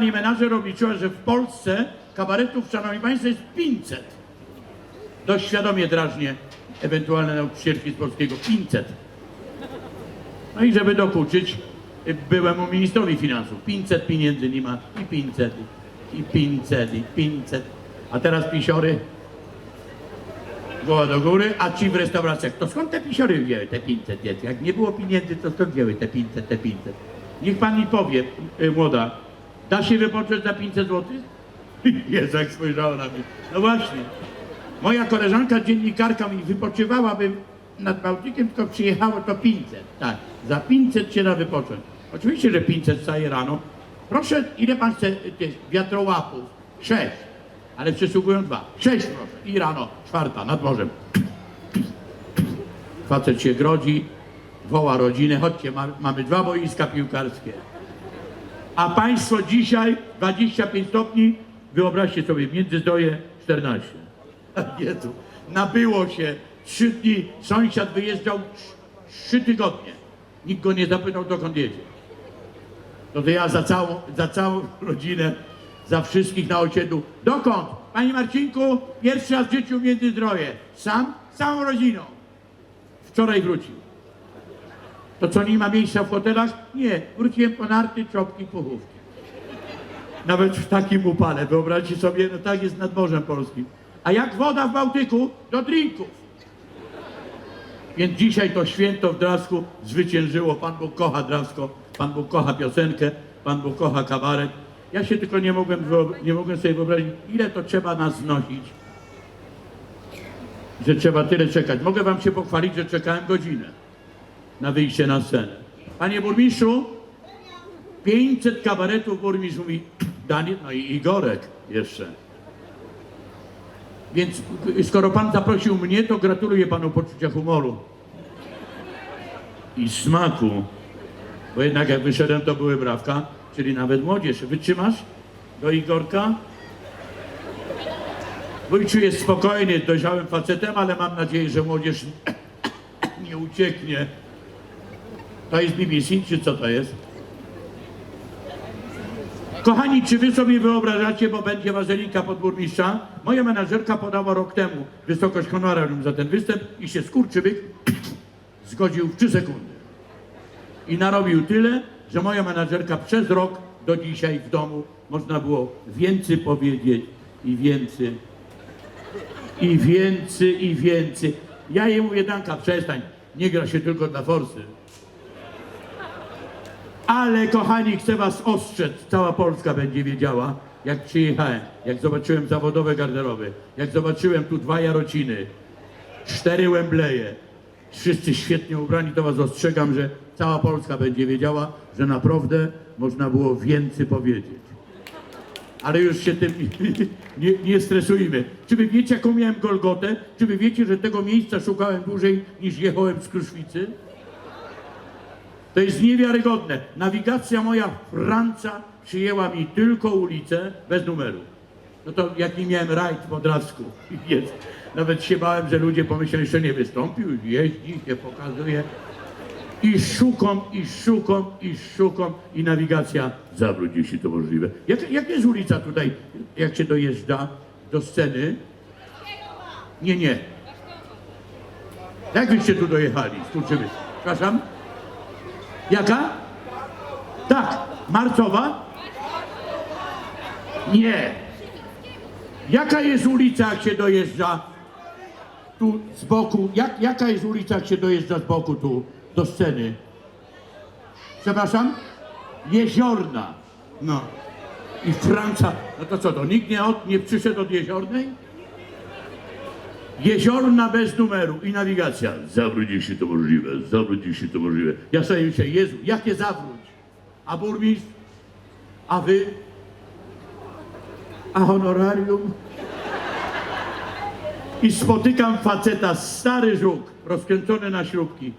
Pani menażer obliczyła, że w Polsce kabaretów, szanowni państwo, jest 500. Dość świadomie drażnie ewentualne nauczycielki z polskiego 500. No i żeby dokuczyć y, byłemu ministrowi finansów. 500 pieniędzy nie ma i 500, i 500, i 500. A teraz pisiory głowa do góry, a ci w restauracjach. To skąd te pisiory wzięły te 500 dzieci? Jak nie było pieniędzy, to skąd wzięły te 500, te 500? Niech pan mi powie, y, młoda, da się wypocząć za 500 zł? Jezu, jak spojrzała na mnie. No właśnie. Moja koleżanka dziennikarka mi wypoczywałaby nad Bałtykiem, tylko przyjechało to 500. Tak, za 500 się da wypocząć. Oczywiście, że 500 staje rano. Proszę, ile pan chce y, tych wiatrołapów? Sześć. Ale przysługują dwa. Sześć proszę. I rano, czwarta, nad morzem. Facet się grodzi, woła rodzinę, chodźcie, ma, mamy dwa boiska piłkarskie. A państwo dzisiaj 25 stopni, wyobraźcie sobie, Międzyzdroje 14. Jezu, nabyło się trzy dni, sąsiad wyjeżdżał trz- trzy tygodnie. Nikt go nie zapytał, dokąd jedzie. No to ja za całą, za całą rodzinę, za wszystkich na osiedlu. Dokąd? Panie Marcinku, pierwszy raz w życiu Międzyzdroje. Sam? Z całą rodziną. Wczoraj wrócił. To co, nie ma miejsca w hotelach? Nie. Wróciłem po narty, czopki, puchówki. Nawet w takim upale, wyobraźcie sobie, no tak jest nad Morzem Polskim. A jak woda w Bałtyku, do drinków. Więc dzisiaj to święto w Drawsku zwyciężyło. Pan Bóg kocha Drawsko, Pan Bóg kocha piosenkę, Pan Bóg kocha kabaret. Ja się tylko nie mogłem, nie mogłem sobie wyobrazić, ile to trzeba nas znosić, że trzeba tyle czekać. Mogę wam się pochwalić, że czekałem godzinę na wyjście na scenę. Panie burmistrzu, 500 kabaretów burmistrz mówi, Daniel, no i Igorek jeszcze. Więc skoro pan zaprosił mnie, to gratuluję panu poczucia humoru i smaku. Bo jednak jak wyszedłem, to były brawka, czyli nawet młodzież. Wytrzymasz do Igorka? Wójciu jest spokojny, dojrzałym facetem, ale mam nadzieję, że młodzież nie ucieknie. To jest BBC, czy co to jest? Kochani, czy wy sobie wyobrażacie, bo będzie wazelinka podburmistrza? Moja menadżerka podała rok temu wysokość honorarium za ten występ i się skurczybyk zgodził w 3 sekundy. I narobił tyle, że moja menadżerka przez rok do dzisiaj w domu można było więcej powiedzieć i więcej, i więcej, i więcej. Ja jej mówię, Danka, przestań, nie gra się tylko dla forsy. Ale kochani, chcę was ostrzec, cała Polska będzie wiedziała, jak przyjechałem, jak zobaczyłem zawodowe garderoby, jak zobaczyłem tu dwa Jarociny, cztery Wembleje, wszyscy świetnie ubrani, to was ostrzegam, że cała Polska będzie wiedziała, że naprawdę można było więcej powiedzieć. Ale już się tym nie, nie stresujmy. Czy wy wiecie, jaką miałem Golgotę? Czy wy wiecie, że tego miejsca szukałem dłużej niż jechałem z Kruszwicy? To jest niewiarygodne. Nawigacja moja Franca przyjęła mi tylko ulicę bez numeru. No to jaki miałem rajd po Drawsku. Jest. Nawet się bałem, że ludzie pomyśleli, że nie wystąpił, jeździ, się pokazuje. I szukam, i szukam, i szukam, i nawigacja zawróć, jeśli to możliwe. Jak, jak jest ulica tutaj, jak się dojeżdża do sceny? Nie, nie. Jak wyście tu dojechali? Skurczymy. Przepraszam? Jaka? Tak. Marcowa? Nie. Jaka jest ulica, jak się dojeżdża tu z boku? Jak, jaka jest ulica, jak się dojeżdża z boku tu do sceny? Przepraszam? Jeziorna. No. I Franca. No to co, to nikt nie, od, nie przyszedł od Jeziornej? Jeziorna bez numeru i nawigacja. Zawróć, jeśli to możliwe, zawróć, jeśli to możliwe. Ja sobie myślę, Jezu, jakie zawróć? A burmistrz? A wy? A honorarium? I spotykam faceta, stary żuk, rozkręcony na śrubki.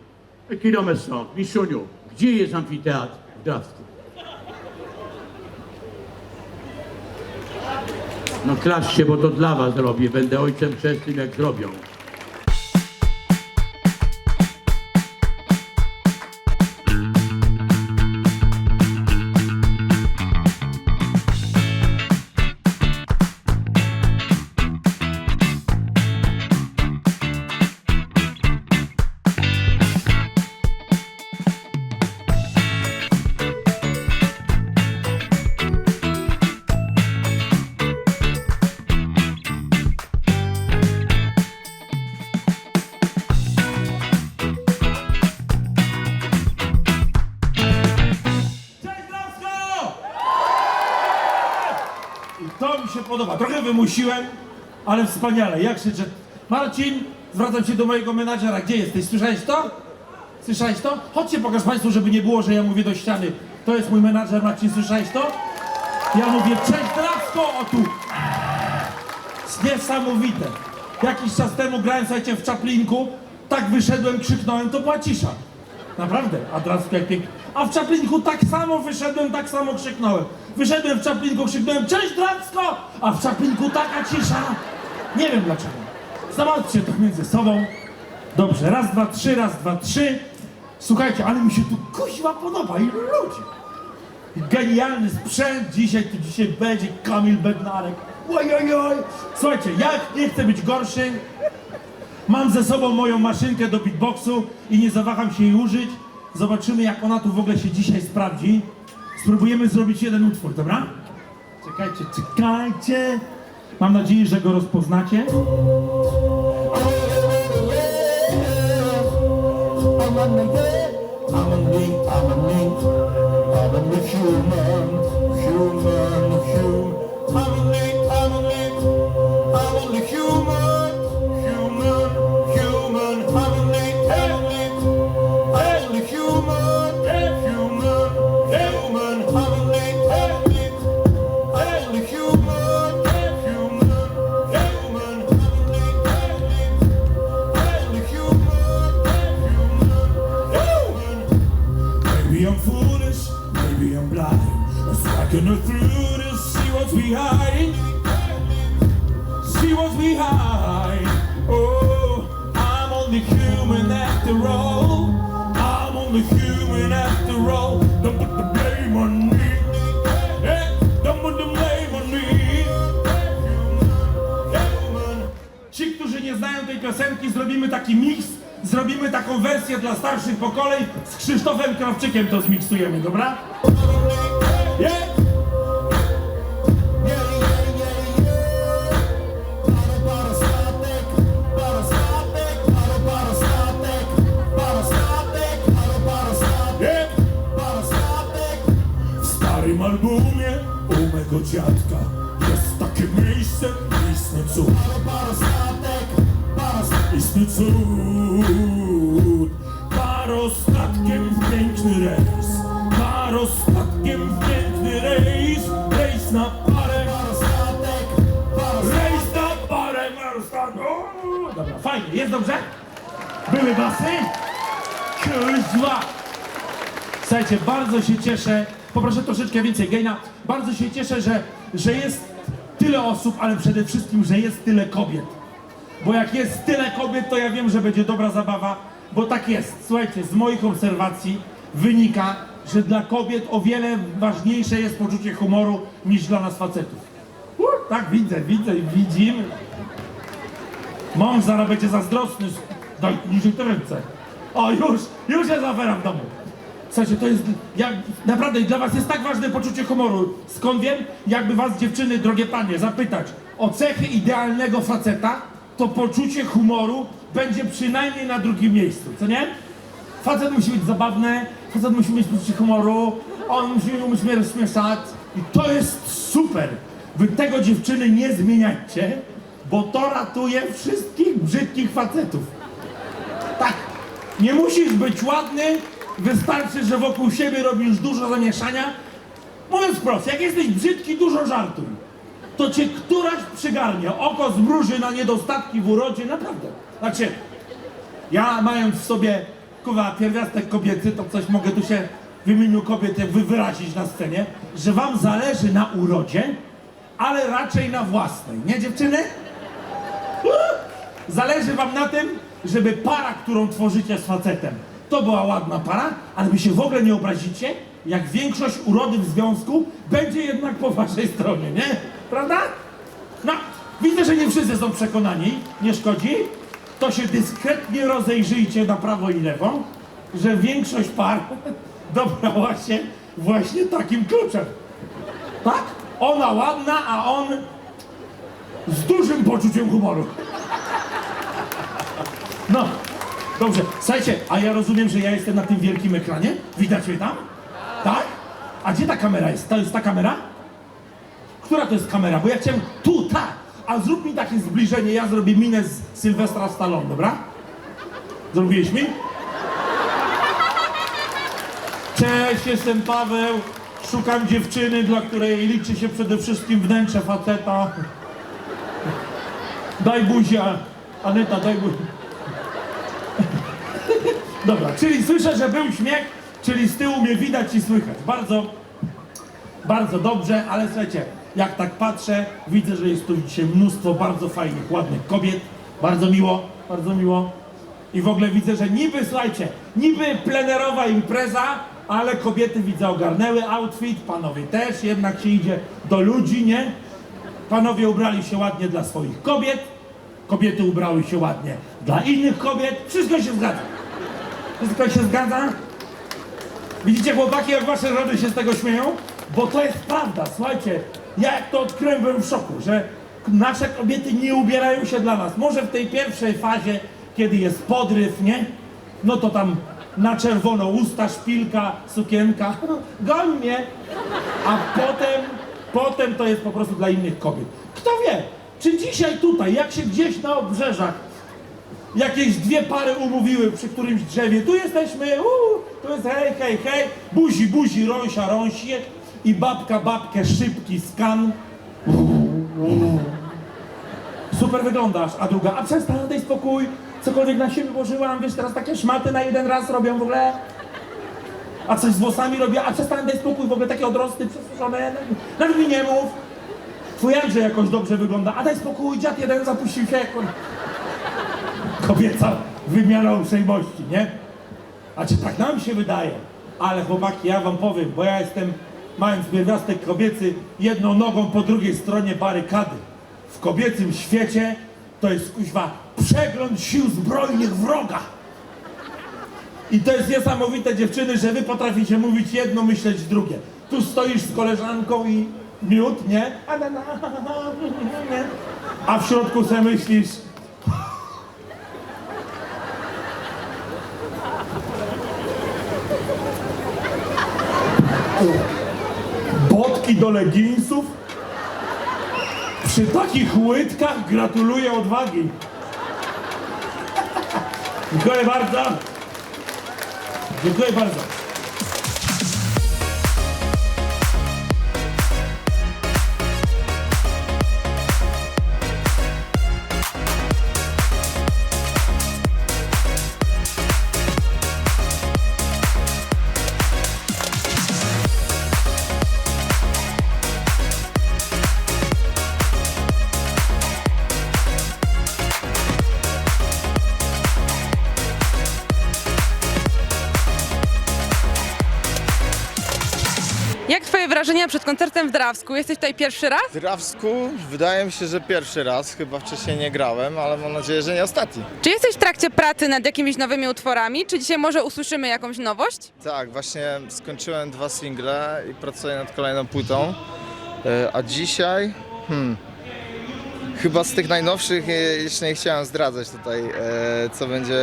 Kilometr stąd, Misiuniu, gdzie jest amfiteatr w Drawsku? No klaszcie, bo to dla was robię. Będę ojcem chrzestnym, jak zrobią. Wspaniale. Jak krzyczę. Marcin, zwracam się do mojego menadżera. Gdzie jesteś? Słyszałeś to? Słyszałeś to? Chodźcie, pokaż Państwu, żeby nie było, że ja mówię do ściany. To jest mój menadżer Marcin, słyszałeś to? Ja mówię, cześć Drawsko, o tu. Niesamowite. Jakiś czas temu grałem, słuchajcie, w Czaplinku, tak wyszedłem, krzyknąłem, to była cisza. Naprawdę, a Drawsko jak pięknie. A w Czaplinku tak samo wyszedłem, tak samo krzyknąłem. Wyszedłem w Czaplinku, krzyknąłem, cześć Drawsko! A w Czaplinku taka cisza. Nie wiem dlaczego. Zobaczcie to między sobą. Dobrze, raz, dwa, trzy, raz, dwa, trzy. Słuchajcie, ale mi się tu kuźwa podoba i ludzie. Genialny sprzęt, dzisiaj tu dzisiaj będzie Kamil Bednarek. Oj, oj, oj. Słuchajcie, jak nie chcę być gorszy, mam ze sobą moją maszynkę do beatboxu i nie zawaham się jej użyć. Zobaczymy, jak ona tu w ogóle się dzisiaj sprawdzi. Spróbujemy zrobić jeden utwór, dobra? Czekajcie, czekajcie. Mam nadzieję, że go rozpoznacie. Human, human. I'm on the, I'm on the, I'm on the human, human, after all. I'm only human after all. Don't put the blame on me. Ci, którzy nie znają tej piosenki, zrobimy taki miks, zrobimy taką wersję dla starszych pokoleń. Z Krzysztofem Krawczykiem to zmiksujemy, dobra? Fajnie, jest dobrze? Były basy? Kuźwa! Słuchajcie, bardzo się cieszę, poproszę troszeczkę więcej gejna, bardzo się cieszę, że, że jest tyle osób, ale przede wszystkim, że jest tyle kobiet. Bo jak jest tyle kobiet, to ja wiem, że będzie dobra zabawa, bo tak jest. Słuchajcie, z moich obserwacji wynika, że dla kobiet o wiele ważniejsze jest poczucie humoru niż dla nas facetów. Tak, widzę, widzę, widzimy. Mąż zaraz będzie zazdrosny. Daj niżej te ręce. O, już, już jest afera w domu. Słuchajcie, to jest, ja, naprawdę dla was jest tak ważne poczucie humoru. Skąd wiem? Jakby was dziewczyny, drogie panie, zapytać o cechy idealnego faceta, to poczucie humoru będzie przynajmniej na drugim miejscu, co nie? Facet musi być zabawny, facet musi mieć poczucie humoru, on musi umieć mnie rozśmieszać i to jest super. Wy tego dziewczyny nie zmieniacie, bo to ratuje wszystkich brzydkich facetów. Tak, nie musisz być ładny, wystarczy, że wokół siebie robisz dużo zamieszania. Mówiąc wprost, jak jesteś brzydki, dużo żartuj. To cię któraś przygarnie, oko zmruży na niedostatki w urodzie, naprawdę. Znaczy, ja mając w sobie, kurwa, pierwiastek kobiecy, to coś mogę tu się w imieniu kobiet wyrazić na scenie, że wam zależy na urodzie, ale raczej na własnej, nie dziewczyny? Zależy wam na tym, żeby para, którą tworzycie z facetem, to była ładna para, ale wy się w ogóle nie obrazicie, jak większość urody w związku będzie jednak po waszej stronie, nie? Prawda? No, widzę, że nie wszyscy są przekonani, nie szkodzi. To się dyskretnie rozejrzyjcie na prawo i lewo, że większość par dobrała się właśnie takim kluczem. Tak? Ona ładna, a on z dużym poczuciem humoru. No, dobrze. Słuchajcie, a ja rozumiem, że ja jestem na tym wielkim ekranie? Widać mnie tam? Tak? A gdzie ta kamera jest? To jest ta kamera? która to jest kamera? Bo ja chciałem tu, tak. A zrób mi takie zbliżenie, ja zrobię minę z Sylwestra Stallone, dobra? Zrobiłeś mi? Cześć, jestem Paweł. Szukam dziewczyny, dla której liczy się przede wszystkim wnętrze faceta. Daj buzia. Aneta, daj buzię. Dobra, czyli słyszę, że był śmiech, czyli z tyłu mnie widać i słychać. Bardzo, bardzo dobrze, ale słuchajcie, jak tak patrzę, widzę, że jest tu dzisiaj mnóstwo bardzo fajnych, ładnych kobiet. Bardzo miło, bardzo miło. I w ogóle widzę, że niby, słuchajcie, niby plenerowa impreza, ale kobiety widzę ogarnęły outfit, panowie też, jednak się idzie do ludzi, nie? Panowie ubrali się ładnie dla swoich kobiet, kobiety ubrały się ładnie dla innych kobiet, wszystko się zgadza. Wszystko się zgadza? Widzicie chłopaki, jak wasze rody się z tego śmieją? Bo to jest prawda, słuchajcie, ja jak to odkryłem, byłem w szoku, że nasze kobiety nie ubierają się dla nas. Może w tej pierwszej fazie, kiedy jest podryw, nie? No to tam na czerwono usta, szpilka, sukienka, goń mnie. A potem, potem to jest po prostu dla innych kobiet. Kto wie, czy dzisiaj tutaj, jak się gdzieś na obrzeżach jakieś dwie pary umówiły przy którymś drzewie. Tu jesteśmy, uu, tu jest hej, hej, hej, buzi, buzi, rąsia, rąsie i babka, babkę, szybki skan. Super wyglądasz, a druga, a przestań, daj spokój, cokolwiek na siebie włożyłam, wiesz, teraz takie szmaty na jeden raz robią w ogóle. A coś z włosami robię, a przestań, daj spokój, w ogóle takie odrosty przesuszone, nawet mi nie mów. Twój Andrzej jakoś dobrze wygląda, a daj spokój, dziad jeden zapuścił się, jak on kobieca wymiana uprzejmości, nie? A czy tak nam się wydaje? Ale chłopaki, ja wam powiem, bo ja jestem, mając pierwiastek kobiecy, jedną nogą po drugiej stronie barykady. W kobiecym świecie to jest kuźwa przegląd sił zbrojnych wroga. I to jest niesamowite dziewczyny, że wy potraficie mówić jedno, myśleć drugie. Tu stoisz z koleżanką i miód, nie? A, w środku sobie myślisz, Botki do leginsów? Przy takich łydkach gratuluję odwagi. Dziękuję bardzo. Dziękuję bardzo. Jak twoje wrażenia przed koncertem w Drawsku? Jesteś tutaj pierwszy raz? W Drawsku wydaje mi się, że pierwszy raz, chyba wcześniej nie grałem, ale mam nadzieję, że nie ostatni. Czy jesteś w trakcie pracy nad jakimiś nowymi utworami? Czy dzisiaj może usłyszymy jakąś nowość? Tak, właśnie skończyłem dwa single i pracuję nad kolejną płytą. E, A dzisiaj, hmm, chyba z tych najnowszych e, jeszcze nie chciałem zdradzać tutaj, e, co będzie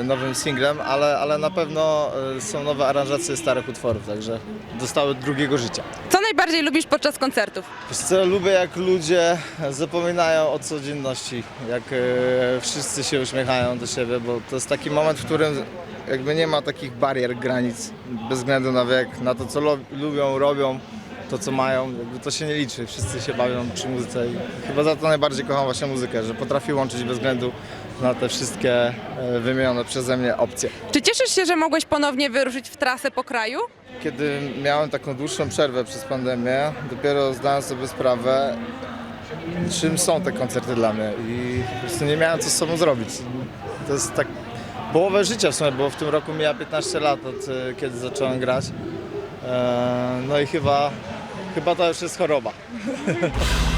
e, nowym singlem, ale, ale na pewno są nowe aranżacje starych utworów, także dostały drugiego życia. Co najbardziej lubisz podczas koncertów? Wiesz co, lubię jak ludzie zapominają o codzienności, jak wszyscy się uśmiechają do siebie, bo to jest taki moment, w którym jakby nie ma takich barier, granic, bez względu na wiek, na to co lubią, robią, to co mają, jakby to się nie liczy, wszyscy się bawią przy muzyce i chyba za to najbardziej kocham właśnie muzykę, że potrafi łączyć bez względu na te wszystkie e, wymienione przeze mnie opcje. Czy cieszysz się, że mogłeś ponownie wyruszyć w trasę po kraju? Kiedy miałem taką dłuższą przerwę przez pandemię, dopiero zdałem sobie sprawę, czym są te koncerty dla mnie i po prostu nie miałem co z sobą zrobić. To jest tak połowę życia w sumie, bo w tym roku mija 15 lat od e, kiedy zacząłem grać. E, No i chyba, chyba to już jest choroba.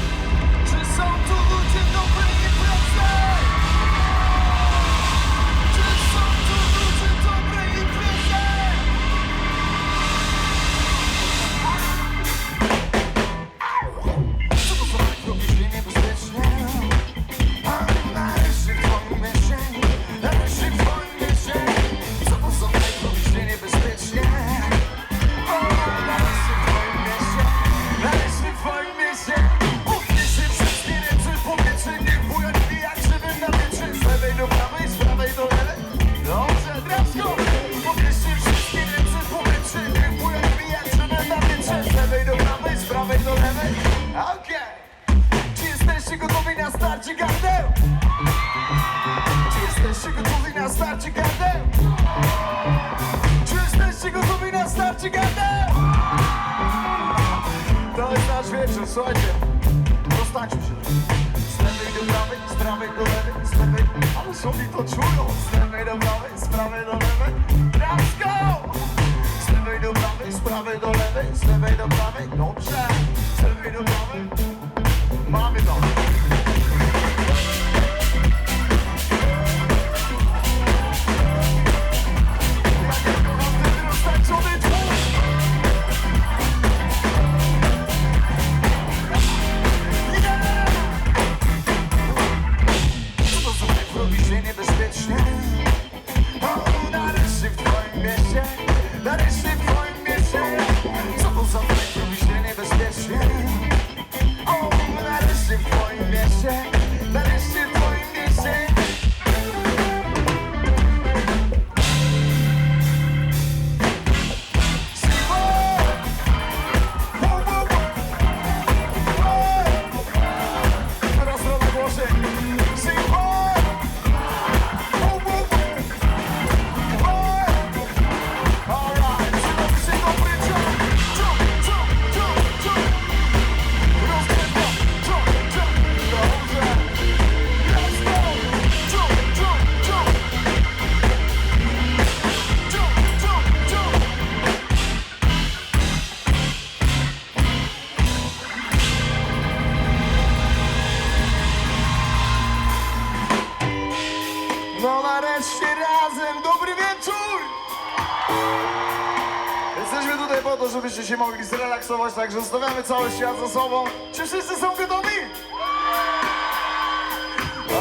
się mogli zrelaksować, także zostawiamy cały świat za sobą. Czy wszyscy są gotowi?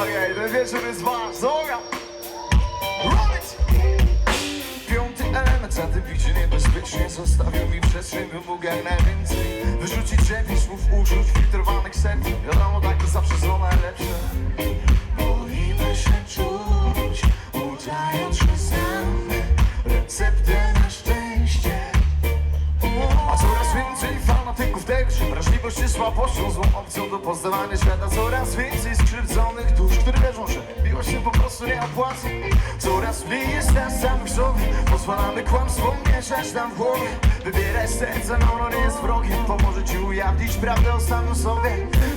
Okej, ten wieczór jest wasz, zoga! Roll it! Piąty element za tym widzi niebezpiecznie Zostawił mi przestrzeń, by mógł jak najwięcej Wyrzucić przepis, mów uczuć filtrowanych serc Wiadomo, tak to zawsze są najlepsze Boimy się czuć, słabością Złą opcją do poznawania świata. Coraz więcej skrzywdzonych dusz, które wierzą, że miłość się po prostu nie opłaca Coraz mniej jest nas samych sobie. Pozwalamy kłamstwom mieszać nam w głowie. Wybieraj serce, no ono nie jest wrogiem. Pomoże ci ujawnić prawdę o samym sobie.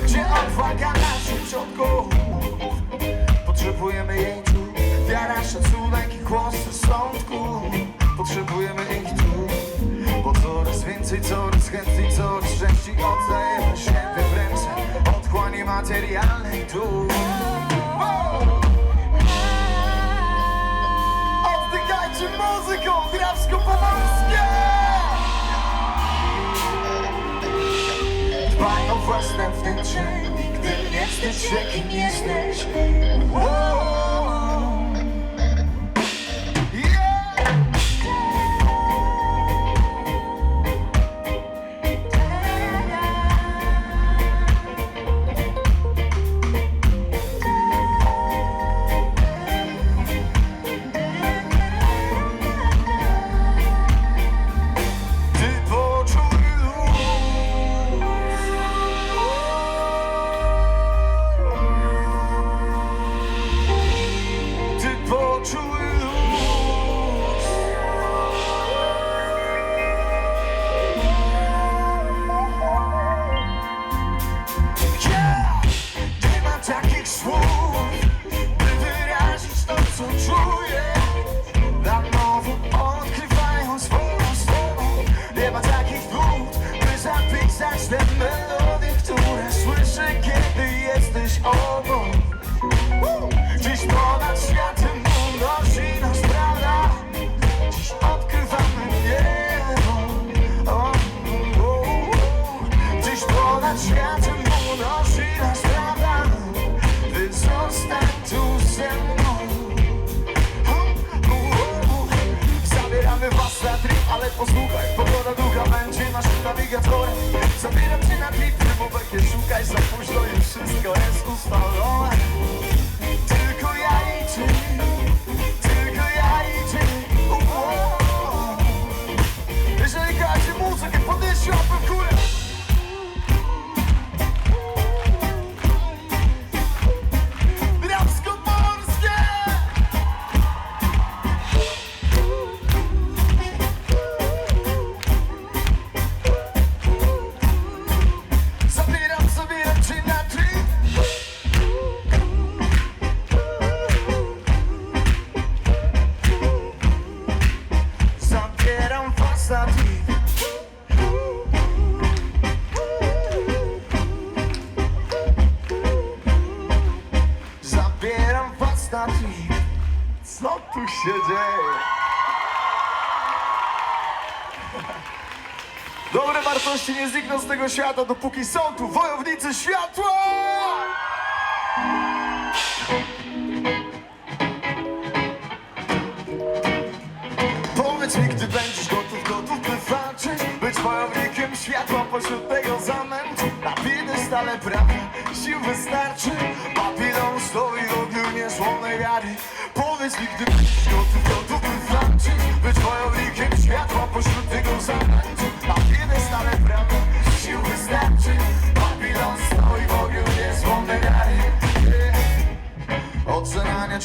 Gdzie odwaga naszych przodków? Potrzebujemy jej tu. Wiara, szacunek i głos rozsądku Potrzebujemy ich tu coraz więcej, coraz chętniej, coraz częściej oddajemy siebie w ręce Otchłani materialnej tu. Oddychajcie muzyką drawsko-pomorskie Dbaj o własne wnętrze Nigdy nie wstydź się kim jesteś. Wow. Tego świata, dopóki są tu wojownicy światła! Powiedz mi, gdy będziesz gotów, gotów by walczyć Być wojownikiem światła pośród tego zamętu Na stale prawa sił wystarczy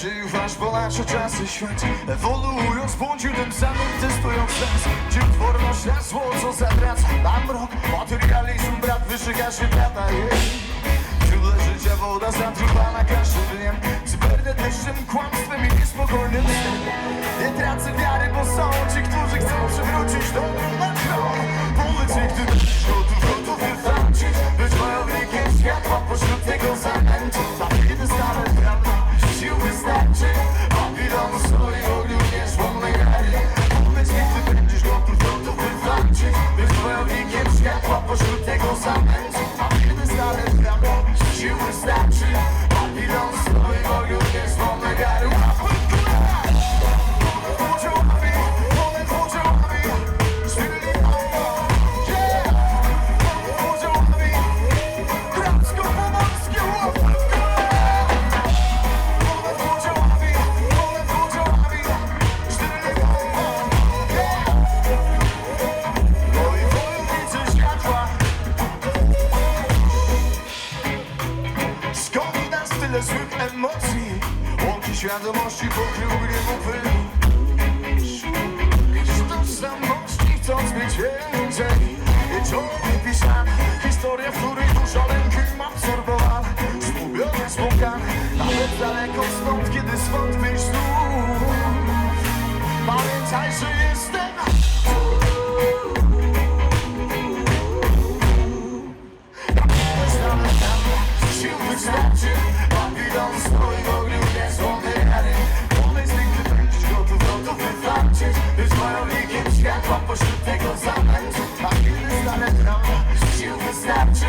Ufasz, bo nasze czasy świat. Ewoluując, błądził tym samym, testując sens. Czy utworność na zło, co zatraca nam rok Materializm, brat, wyszyka się jej Źródle życia, woda zatruwana każdym dniem Cybernetycznym kłamstwem i niespokojnym snem. Nie tracę wiary, bo są ci, którzy chcą przywrócić dobro na tron mi, gdy gotów, gotów wywalczyć Być wojownikiem światła pośród tego zamętu więcej I człowiek pisana Historia, w której dużo lęki mam absorbowana Zgubione, spłukane Nawet daleko stąd, kiedy swątpisz znów. Pamiętaj, że jestem wojownikiem światła pośród tego zamętu A kiedy stanę prawda, sił wystarczy